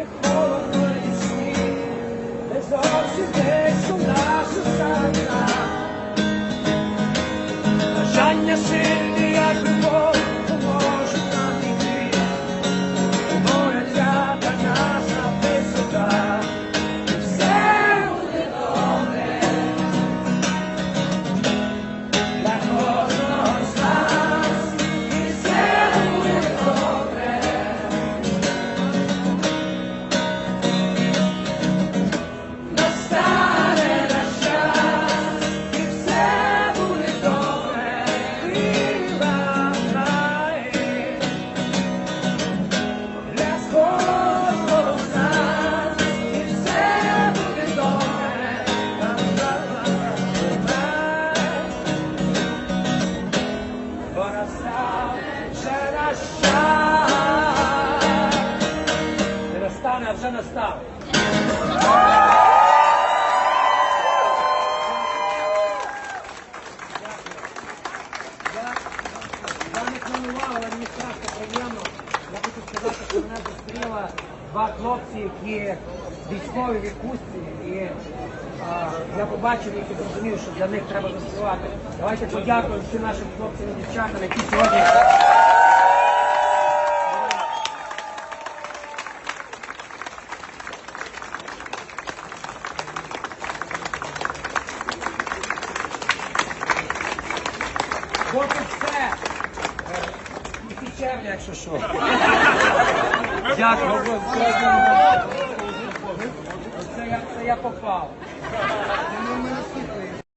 Let's. Настав. Я, не мені страшно приємно. Я хочу сказати, що мене зустріла два хлопці, які військові відпустці. І я побачив їх і зрозумів, що для них треба заспівати. Давайте подякуємо всім нашим хлопцям і дівчатам, які сьогодні. Бо все. Е, І печерня, якщо що. Дякую. Це я попав.